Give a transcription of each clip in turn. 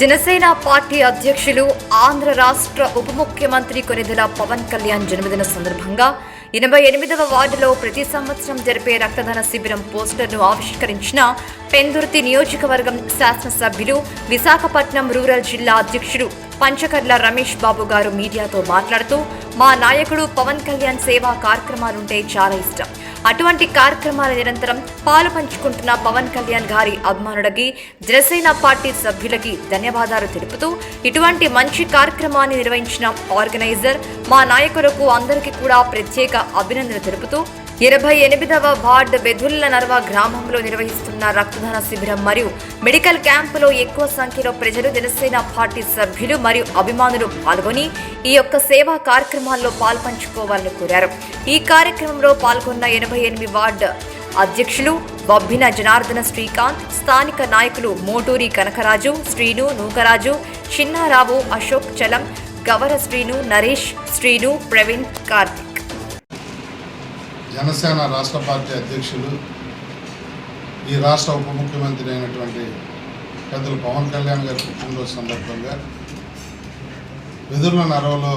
Janasena party అధ్యక్షులు ఆంధ్ర రాష్ట్ర ఉప ముఖ్యమంత్రి కొనిదెల పవన్ కళ్యాణ్ జన్మదిన సందర్భంగా ఎనభై ఎనిమిదవ వార్డులో ప్రతి సంవత్సరం జరిపే రక్తదాన శిబిరం పోస్టర్ను ఆవిష్కరించిన పెందుర్తి నియోజకవర్గం శాసనసభ్యులు విశాఖపట్నం రూరల్ జిల్లా అధ్యక్షుడు పంచకర్ల రమేష్ బాబు గారు మీడియాతో మాట్లాడుతూ మా నాయకుడు పవన్ కళ్యాణ్ సేవా కార్యక్రమాలుంటే చాలా ఇష్టం. అటువంటి కార్యక్రమాల నిరంతరం పాలు పంచుకుంటున్న పవన్ కళ్యాణ్ గారి అభిమానులకి జనసేన పార్టీ సభ్యులకి ధన్యవాదాలు తెలుపుతూ ఇటువంటి మంచి కార్యక్రమాన్ని నిర్వహించిన ఆర్గనైజర్ మా నాయకులకు అందరికీ కూడా ప్రత్యేక అభినందన తెలుపుతూ ఇరవై ఎనిమిదవ వార్డు వెదుల్ల నర్వ గ్రామంలో నిర్వహిస్తున్న రక్తదాన శిబిరం మరియు మెడికల్ క్యాంపులో ఎక్కువ సంఖ్యలో ప్రజలు జనసేన పార్టీ సభ్యులు మరియు అభిమానులు పాల్గొని ఈ యొక్క సేవా కార్యక్రమాల్లో పాల్పంచుకోవాలని కోరారు. ఈ కార్యక్రమంలో పాల్గొన్న ఎనభై ఎనిమిది వార్డు అధ్యక్షులు బొబ్బిన జనార్దన శ్రీకాంత్ స్థానిక నాయకులు మోటూరి కనకరాజు శ్రీను నూకరాజు చిన్నారావు అశోక్ చలం గవర శ్రీను నరేష్ శ్రీను ప్రవీణ్ కార్తిక్. జనసేన రాష్ట్ర పార్టీ అధ్యక్షులు ఈ రాష్ట్ర ఉప ముఖ్యమంత్రి అయినటువంటి పెద్దలు పవన్ కళ్యాణ్ గారి పుట్టినరోజు సందర్భంగా వెదుర్ల నరవలో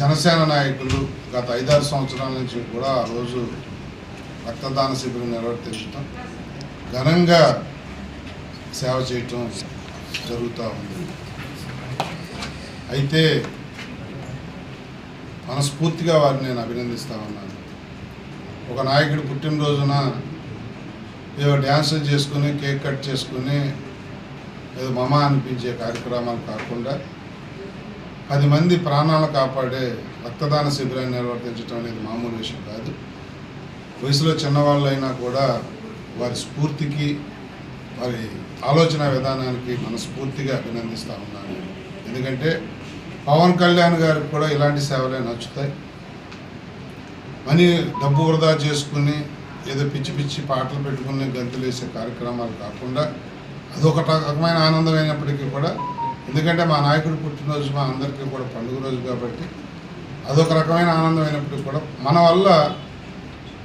జనసేన నాయకులు గత ఐదారు సంవత్సరాల నుంచి కూడా ఆ రోజు రక్తదాన శిబిరం నిర్వర్తించడం ఘనంగా సేవ చేయటం జరుగుతూ ఉంది. అయితే మనస్ఫూర్తిగా వారిని నేను అభినందిస్తా ఉన్నాను. ఒక నాయకుడు పుట్టినరోజున ఏదో డ్యాన్సులు చేసుకుని కేక్ కట్ చేసుకుని ఏదో మమ అనిపించే కార్యక్రమాలు కాకుండా పది మంది ప్రాణాలు కాపాడే రక్తదాన శిబిరాన్ని నిర్వర్తించడం అనేది మామూలు విషయం కాదు. వయసులో చిన్నవాళ్ళైనా కూడా వారి స్ఫూర్తికి వారి ఆలోచన విధానానికి మనస్ఫూర్తిగా అభినందిస్తూ ఉన్నాను. ఎందుకంటే పవన్ కళ్యాణ్ గారికి కూడా ఇలాంటి సేవలే నచ్చుతాయి. మనీ డబ్బు వృధా చేసుకుని ఏదో పిచ్చి పిచ్చి పాటలు పెట్టుకుని గంతులు వేసే కార్యక్రమాలు కాకుండా అదొక రకమైన ఆనందం అయినప్పటికీ కూడా ఎందుకంటే మా నాయకుడు పుట్టినరోజు మా అందరికీ కూడా పండుగ రోజు కాబట్టి అదొక రకమైన ఆనందం అయినప్పటికీ కూడా మన వల్ల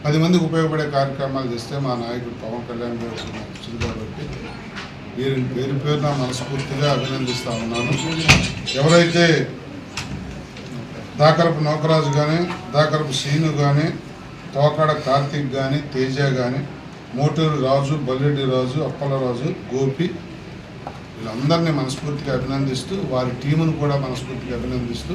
పది మందికి ఉపయోగపడే కార్యక్రమాలు చేస్తే మా నాయకుడు పవన్ కళ్యాణ్ గారికి నచ్చింది కాబట్టి వీరిని పేరు పేరున మనస్ఫూర్తిగా అభినందిస్తా ఉన్నాను. ఎవరైతే దాకరపు నౌకరాజు కానీ దాకరపు శీను కానీ తోకాడ కార్తీక్ కానీ తేజ కానీ మోటూరు రాజు బల్లెడ్డి రాజు అప్పలరాజు గోపి వీళ్ళందరినీ మనస్ఫూర్తిగా అభినందిస్తూ వారి టీమును కూడా మనస్ఫూర్తిగా అభినందిస్తూ